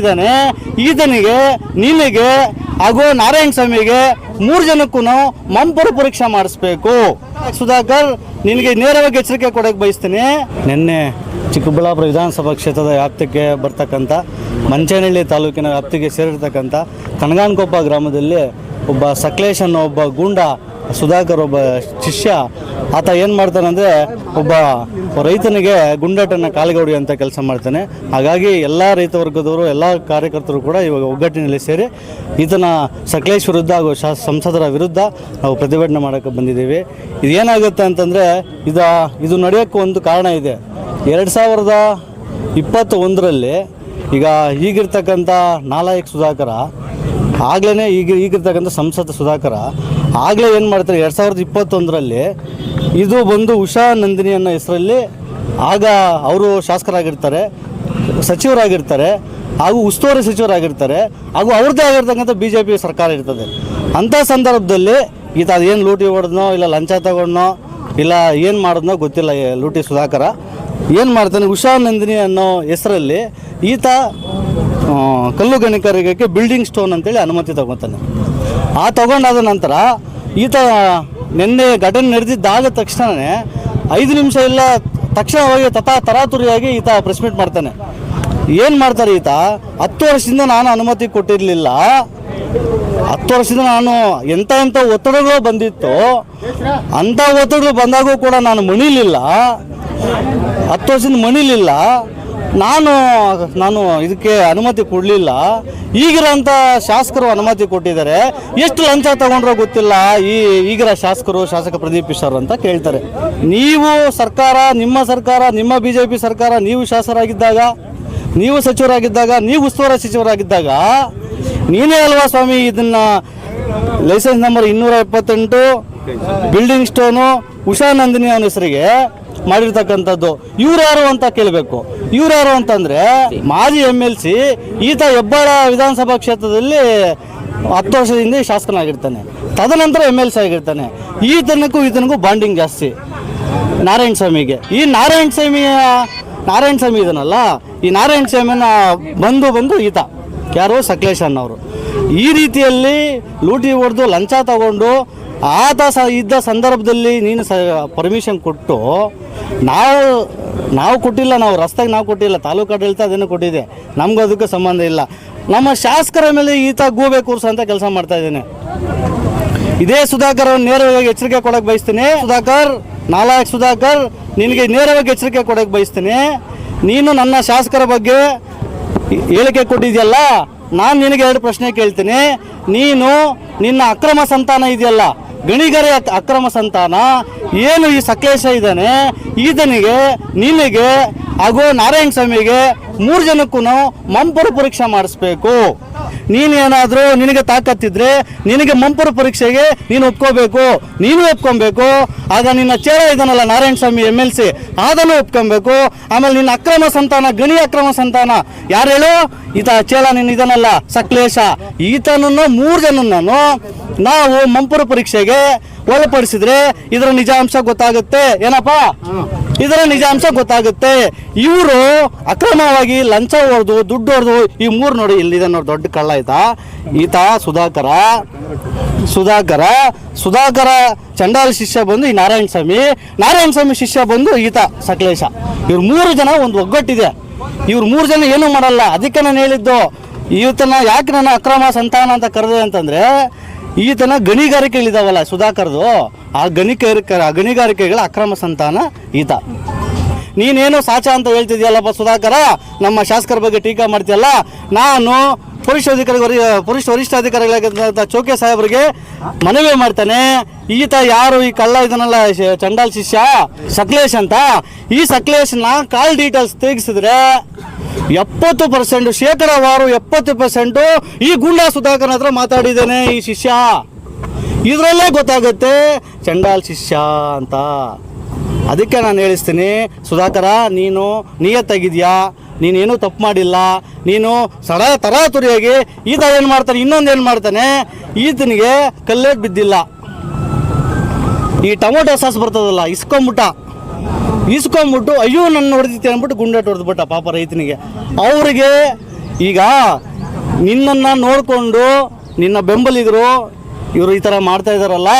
ಇದ್ದಾನೆ ಈತನಿಗೆ, ನಿನಗೆ, ಹಾಗೂ ನಾರಾಯಣ ಸ್ವಾಮಿಗೆ ಮೂರು ಜನಕ್ಕೂ ಮಂಪರು ಪರೀಕ್ಷೆ ಮಾಡಿಸ್ಬೇಕು. ಸುಧಾಕರ್, ನಿನಗೆ ನೇರವಾಗಿ ಎಚ್ಚರಿಕೆ ಕೊಡಕ್ಕೆ ಬಯಸ್ತೀನಿ. ನಿನ್ನೆ ಚಿಕ್ಕಬಳ್ಳಾಪುರ ವಿಧಾನಸಭಾ ಕ್ಷೇತ್ರದ ವ್ಯಾಪ್ತಿಗೆ ಬರ್ತಕ್ಕಂಥ ಮಂಚನಹಳ್ಳಿ ತಾಲೂಕಿನ ವ್ಯಾಪ್ತಿಗೆ ಸೇರಿರ್ತಕ್ಕಂಥ ಕನಗಾನ್ಕೊಪ್ಪ ಗ್ರಾಮದಲ್ಲಿ ಒಬ್ಬ ಸಕ್ಲೇಶ್ ಅನ್ನೋ ಒಬ್ಬ ಗೂಂಡ ಸುಧಾಕರ್ ಒಬ್ಬ ಶಿಷ್ಯ, ಆತ ಏನು ಮಾಡ್ತಾನೆ ಅಂದರೆ ಒಬ್ಬ ರೈತನಿಗೆ ಗುಂಡಾಟನ ಕಾಲಿಗೆ ಅಂತ ಕೆಲಸ ಮಾಡ್ತಾನೆ. ಹಾಗಾಗಿ ಎಲ್ಲ ರೈತ ವರ್ಗದವರು, ಎಲ್ಲ ಕಾರ್ಯಕರ್ತರು ಕೂಡ ಇವಾಗ ಒಗ್ಗಟ್ಟಿನಲ್ಲಿ ಸೇರಿ ಈತನ ಸಕಲೇಶ್ ವಿರುದ್ಧ ಹಾಗೂ ಸಂಸದರ ವಿರುದ್ಧ ನಾವು ಪ್ರತಿಭಟನೆ ಮಾಡೋಕ್ಕೆ ಬಂದಿದ್ದೀವಿ. ಇದೇನಾಗುತ್ತೆ ಅಂತಂದರೆ ಇದು ಇದು ನಡೆಯೋಕ್ಕೂ ಒಂದು ಕಾರಣ ಇದೆ. ಎರಡು ಸಾವಿರದ ಇಪ್ಪತ್ತ ಒಂದರಲ್ಲಿ ಈಗ ಈಗಿರ್ತಕ್ಕಂಥ ನಾಲಾಯಕ್ ಸುಧಾಕರ ಆಗ್ಲೇ ಈಗ, ಈಗಿರ್ತಕ್ಕಂಥ ಸಂಸದ ಸುಧಾಕರ ಆಗಲೇ ಏನು ಮಾಡ್ತಾರೆ? ಎರಡು ಸಾವಿರದ ಇಪ್ಪತ್ತೊಂದರಲ್ಲಿ ಇದು ಬಂದು ಉಷಾ ನಂದಿನಿ ಅನ್ನೋ ಹೆಸರಲ್ಲಿ ಆಗ ಅವರು ಶಾಸಕರಾಗಿರ್ತಾರೆ, ಸಚಿವರಾಗಿರ್ತಾರೆ, ಹಾಗೂ ಉಸ್ತುವಾರಿ ಸಚಿವರಾಗಿರ್ತಾರೆ, ಹಾಗೂ ಅವ್ರದ್ದೇ ಆಗಿರ್ತಕ್ಕಂಥ ಬಿ ಜೆ ಪಿ ಸರ್ಕಾರ ಇರ್ತದೆ. ಅಂಥ ಸಂದರ್ಭದಲ್ಲಿ ಈತ ಅದೇನು ಲೂಟಿ ಹೊಡೆದ್ನೋ, ಇಲ್ಲ ಲಂಚ ತಗೊಂಡ್ನೋ, ಇಲ್ಲ ಏನು ಮಾಡಿದ್ನೋ ಗೊತ್ತಿಲ್ಲ ಲೂಟಿ ಸುಧಾಕರ. ಏನು ಮಾಡ್ತಾನೆ? ಉಷಾ ನಂದಿನಿ ಅನ್ನೋ ಹೆಸರಲ್ಲಿ ಈತ ಕಲ್ಲು ಗಣಿಗಾರಿಕೆಗೆ ಬಿಲ್ಡಿಂಗ್ ಸ್ಟೋನ್ ಅಂತೇಳಿ ಅನುಮತಿ ತಗೊತಾನೆ. ಆ ತಗೊಂಡಾದ ನಂತರ ಈತ ನಿನ್ನೆ ಘಟನೆ ನಡೆದಿದ್ದಾದ ತಕ್ಷಣವೇ ಐದು ನಿಮಿಷ ಇಲ್ಲ, ತಕ್ಷಣವಾಗಿ ತಥಾ ತರಾತುರಿಯಾಗಿ ಈತ ಪ್ರೆಸ್ ಮೀಟ್ ಮಾಡ್ತಾನೆ. ಏನು ಮಾಡ್ತಾರೆ ಈತ? ಹತ್ತು ವರ್ಷದಿಂದ ನಾನು ಅನುಮತಿ ಕೊಟ್ಟಿರಲಿಲ್ಲ. ಹತ್ತು ವರ್ಷದಿಂದ ನಾನು ಎಂಥ ಎಂಥ ಒತ್ತಡಗಳು ಬಂದಿತ್ತು, ಅಂಥ ಒತ್ತಡಗಳು ಬಂದಾಗೂ ಕೂಡ ನಾನು ಮಣಿಲಿಲ್ಲ. ಹತ್ತು ವರ್ಷದಿಂದ ಮಣಿಲಿಲ್ಲ. ನಾನು ನಾನು ಇದಕ್ಕೆ ಅನುಮತಿ ಕೊಡಲಿಲ್ಲ. ಈಗಿರೋಂಥ ಶಾಸಕರು ಅನುಮತಿ ಕೊಟ್ಟಿದ್ದಾರೆ. ಎಷ್ಟು ಲಂಚ ತಗೊಂಡ್ರೋ ಗೊತ್ತಿಲ್ಲ. ಈ ಈಗಿರೋ ಶಾಸಕರು ಶಾಸಕ ಪ್ರದೀಪ್ ಸರ್ ಅಂತ ಕೇಳ್ತಾರೆ. ನೀವು ಸರ್ಕಾರ, ನಿಮ್ಮ ಸರ್ಕಾರ, ನಿಮ್ಮ ಬಿ ಜೆ ಪಿ ಸರ್ಕಾರ, ನೀವು ಶಾಸಕರಾಗಿದ್ದಾಗ, ನೀವು ಸಚಿವರಾಗಿದ್ದಾಗ, ನೀವು ಉಸ್ತುವಾರಿ ಸಚಿವರಾಗಿದ್ದಾಗ, ನೀನೇ ಅಲ್ವಾ ಸ್ವಾಮಿ ಇದನ್ನ ಲೈಸೆನ್ಸ್ ನಂಬರ್ ಇನ್ನೂರ ಎಪ್ಪತ್ತೆಂಟು, ಬಿಲ್ಡಿಂಗ್ ಸ್ಟೋನು, ಉಷಾ ನಂದಿನಿ ಅವನ ಹೆಸರಿಗೆ ಮಾಡಿರ್ತಕ್ಕಂಥದ್ದು. ಇವ್ರು ಯಾರು ಅಂತ ಕೇಳಬೇಕು. ಇವ್ರು ಯಾರು ಅಂತಂದ್ರೆ ಮಾಜಿ ಎಂ ಎಲ್ ಸಿ ಈತ ಹೆಬ್ಬಾಳ ವಿಧಾನಸಭಾ ಕ್ಷೇತ್ರದಲ್ಲಿ ಹತ್ತು ವರ್ಷದಿಂದ ಶಾಸಕನಾಗಿರ್ತಾನೆ. ತದನಂತರ ಎಂ ಎಲ್ ಸಿ ಆಗಿರ್ತಾನೆ. ಈತನಕ್ಕೂ ಈತನಿಗೂ ಬಾಂಡಿಂಗ್ ಜಾಸ್ತಿ. ನಾರಾಯಣ ಸ್ವಾಮಿಗೆ. ಈ ನಾರಾಯಣ ಸ್ವಾಮಿಯ, ನಾರಾಯಣ ಸ್ವಾಮಿ ಇದನ್ನಲ್ಲ ಈ ನಾರಾಯಣ ಸ್ವಾಮಿನ ಬಂದು ಬಂದು ಈತ, ಯಾರು ಸಕಲೇಶ್ ಅನ್ನೋರು. ಈ ರೀತಿಯಲ್ಲಿ ಲೂಟಿ ಹೊಡೆದು ಲಂಚ ತಗೊಂಡು ಆತ ಸ ಇದ್ದ ಸಂದರ್ಭದಲ್ಲಿ ನೀನು ಸ ಪರ್ಮಿಷನ್ ಕೊಟ್ಟು, ನಾವು ನಾವು ಕೊಟ್ಟಿಲ್ಲ, ನಾವು ರಸ್ತೆಗೆ ನಾವು ಕೊಟ್ಟಿಲ್ಲ ತಾಲೂಕು ಆಡಳಿತ ಅದನ್ನು ಕೊಟ್ಟಿದೆ ನಮಗೂ ಅದಕ್ಕೆ ಸಂಬಂಧ ಇಲ್ಲ. ನಮ್ಮ ಶಾಸಕರ ಮೇಲೆ ಈತ ಗೂಬೆ ಕೂರ್ಸು ಅಂತ ಕೆಲಸ ಮಾಡ್ತಾ ಇದ್ದೇನೆ. ಇದೇ ಸುಧಾಕರ್ ನೇರವಾಗಿ ಎಚ್ಚರಿಕೆ ಕೊಡಕ್ಕೆ ಬಯಸ್ತೀನಿ. ಸುಧಾಕರ್, ನಾಲಾಯಕ್ ಸುಧಾಕರ್, ನಿನಗೆ ನೇರವಾಗಿ ಎಚ್ಚರಿಕೆ ಕೊಡಕ್ಕೆ ಬಯಸ್ತೀನಿ. ನೀನು ನನ್ನ ಶಾಸಕರ ಬಗ್ಗೆ ಹೇಳಿಕೆ ಕೊಟ್ಟಿದೆಯಲ್ಲ, ನಾನು ನಿನಗೆ ಎರಡು ಪ್ರಶ್ನೆ ಕೇಳ್ತೀನಿ. ನೀನು ನಿನ್ನ ಅಕ್ರಮ ಸಂತಾನ ಇದೆಯಲ್ಲ ಗಣಿಗರೆ ಅಕ್- ಅಕ್ರಮ ಸಂತಾನ, ಏನು ಈ ಸಕಲೇಶ ಇದ್ದಾನೆ, ಈತನಿಗೆ, ನಿನಗೆ ಹಾಗೂ ನಾರಾಯಣ ಸ್ವಾಮಿಗೆ ಮೂರು ಜನಕ್ಕೂ ಮಂಪರು ಪರೀಕ್ಷೆ ಮಾಡಿಸ್ಬೇಕು. ನೀನೇನಾದರೂ ನಿನಗೆ ತಾಕತ್ತಿದ್ರೆ ನಿನಗೆ ಮಂಪರು ಪರೀಕ್ಷೆಗೆ ನೀನು ಒಪ್ಕೋಬೇಕು. ನೀನು ಒಪ್ಕೊಬೇಕು. ಆಗ ನಿನ್ನ ಚೇರ ಇದನ್ನಲ್ಲ Narayana Swamy M L C, ಅದನ್ನು ಒಪ್ಕೊಬೇಕು. ಆಮೇಲೆ ನಿನ್ನ ಅಕ್ರಮ ಸಂತಾನ, ಗಣಿ ಅಕ್ರಮ ಸಂತಾನ. ಯಾರು ಹೇಳು? ಈತ ಚೇಳ ನಿನ್ನ ಇದನ್ನಲ್ಲ ಸಕ್ಲೇಶ. ಈತನನ್ನು ಮೂರು ಜನನನ್ನು ನಾವು ಮಂಪುರ ಪರೀಕ್ಷೆಗೆ ಒಳಪಡಿಸಿದ್ರೆ ಇದರ ನಿಜಾಂಶ ಗೊತ್ತಾಗುತ್ತೆ. ಏನಪ್ಪ? ಇದರ ನಿಜಾಂಶ ಗೊತ್ತಾಗುತ್ತೆ. ಇವರು ಅಕ್ರಮವಾಗಿ ಲಂಚ ಹೊಡೆದು, ದುಡ್ಡು ಹೊಡೆದು, ಈ ಮೂರು ನೋಡಿ ಇಲ್ಲಿದೆ ನೋಡಿ ದೊಡ್ಡ ಕಳ್ಳ ಆಯ್ತಾ ಈತ ಸುಧಾಕರ ಸುಧಾಕರ ಸುಧಾಕರ ಚಂಡಾಲ ಶಿಷ್ಯ ಬಂದು ಈ ನಾರಾಯಣ ಸ್ವಾಮಿ ನಾರಾಯಣ ಸ್ವಾಮಿ ಶಿಷ್ಯ ಬಂದು ಈತ ಸಕಲೇಶ. ಇವ್ರು ಮೂರು ಜನ ಒಂದು ಒಗ್ಗಟ್ಟಿದೆ. ಇವ್ರು ಮೂರು ಜನ ಏನೂ ಮಾಡಲ್ಲ. ಅದಕ್ಕೆ ನಾನು ಹೇಳಿದ್ದು, ಈತನ ಯಾಕೆ ನನ್ನ ಅಕ್ರಮ ಸಂತಾನ ಅಂತ ಕರೆದೆ ಅಂತಂದ್ರೆ ಈತನ ಗಣಿಗಾರಿಕೆಗಳಿದಾವಲ್ಲ ಸುಧಾಕರ್ದು. ಆ ಗಣಿಗಾರಿಕೆ ಗಣಿಗಾರಿಕೆಗಳ ಅಕ್ರಮ ಸಂತಾನ ಈತ. ನೀನೇನು ಸಾಚ ಅಂತ ಹೇಳ್ತಿದ್ಯಲ್ಲಪ್ಪ ಸುಧಾಕರ? ನಮ್ಮ ಶಾಸಕರ ಬಗ್ಗೆ ಟೀಕಾ ಮಾಡ್ತೀಯಲ್ಲ? ನಾನು ಪೊಲೀಸ್ ಅಧಿಕಾರಿ ಪೊಲೀಸ್ ವರಿಷ್ಠಾಧಿಕಾರಿಗಳಾಗಿದ್ದಂಥ ಚೌಕೆ ಸಾಹೇಬರಿಗೆ ಮನವಿ ಮಾಡ್ತಾನೆ. ಈತ ಯಾರು ಈ ಕಳ್ಳ ಇದನ್ನೆಲ್ಲ ಚಂಡಾಲ್ ಶಿಷ್ಯ? ಸಕ್ಲೇಶ್ ಅಂತ. ಈ ಸಕ್ಲೇಶ್ನ ಕಾಲ್ ಡೀಟೇಲ್ಸ್ ತೆಗೆಸಿದ್ರೆ ಎಪ್ಪತ್ತು ಪರ್ಸೆಂಟ್ ಶೇಕಡಾವಾರು ಎಪ್ಪತ್ತು ಪರ್ಸೆಂಟು ಈ ಗುಂಡಾ ಸುಧಾಕರ್ ಹತ್ರ ಮಾತಾಡಿದ್ದೇನೆ ಈ ಶಿಷ್ಯ. ಇದರಲ್ಲೇ ಗೊತ್ತಾಗುತ್ತೆ ಚಂಡಾಲ್ ಶಿಷ್ಯ ಅಂತ. ಅದಕ್ಕೆ ನಾನು ಹೇಳಿಸ್ತೀನಿ, ಸುಧಾಕರ, ನೀನು ನಿಯತ್ತಾಗಿದ್ಯಾ? ನೀನೇನು ತಪ್ಪು ಮಾಡಿಲ್ಲ? ನೀನು ಸರ ತರಾತುರಿಯಾಗಿ ಈತ ಏನು ಮಾಡ್ತಾನೆ, ಇನ್ನೊಂದು ಏನು ಮಾಡ್ತಾನೆ? ಈತನಿಗೆ ಕಲ್ಲೇ ಬಿದ್ದಿಲ್ಲ. ಈ ಟೊಮೊಟೊ ಸಾಸ್ ಬರ್ತದಲ್ಲ, ಇಸ್ಕೊಂಬಿಟ್ಟ. ಇಸ್ಕೊಂಬಿಟ್ಟು ಅಯ್ಯೋ, ನನ್ನ ಹೊಡೆದಿತ್ತೆ ಅಂದ್ಬಿಟ್ಟು ಗುಂಡಾಟ ಹೊಡೆದ್ಬಿಟ್ಟ ಪಾಪ ರೈತನಿಗೆ. ಅವರಿಗೆ ಈಗ ನಿನ್ನನ್ನು ನೋಡಿಕೊಂಡು ನಿನ್ನ ಬೆಂಬಲಿಗರು ಇವರು ಈ ಥರ ಮಾಡ್ತಾ ಇದ್ದಾರಲ್ಲ,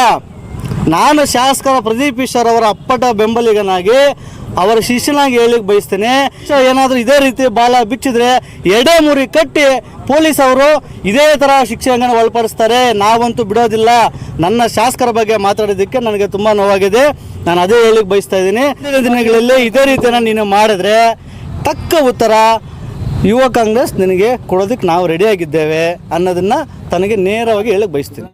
ನಾನು ಶಾಸಕರ ಪ್ರದೀಪ್ ಈಶ್ವರ್ ಅವರ ಅಪ್ಪಟ ಬೆಂಬಲಿಗನಾಗಿ ಅವರ ಶಿಷ್ಯನಾಗಿ ಹೇಳಿಕ್ ಬಯಸ್ತೇನೆ. ಏನಾದರೂ ಇದೇ ರೀತಿ ಬಾಲ ಬಿಚ್ಚಿದ್ರೆ ಎಡೆ ಮುರಿ ಕಟ್ಟಿ ಪೊಲೀಸ್ ಅವರು ಇದೇ ಥರ ಶಿಕ್ಷೆಯನ್ನು ಒಳಪಡಿಸ್ತಾರೆ ನಾವಂತೂ ಬಿಡೋದಿಲ್ಲ. ನನ್ನ ಶಾಸಕರ ಬಗ್ಗೆ ಮಾತಾಡೋದಕ್ಕೆ ನನಗೆ ತುಂಬ ನೋವಾಗಿದೆ. ನಾನು ಅದೇ ಹೇಳಿಕ್ ಬಯಸ್ತಾ ಇದ್ದೀನಿ. ಮುಂದಿನ ದಿನಗಳಲ್ಲಿ ಇದೇ ರೀತಿಯನ್ನು ನೀನು ಮಾಡಿದ್ರೆ ತಕ್ಕ ಉತ್ತರ ಯುವ ಕಾಂಗ್ರೆಸ್ ನಿನಗೆ ಕೊಡೋದಕ್ಕೆ ನಾವು ರೆಡಿಯಾಗಿದ್ದೇವೆ ಅನ್ನೋದನ್ನು ತನಗೆ ನೇರವಾಗಿ ಹೇಳಕ್ಕೆ ಬಯಸ್ತೀನಿ.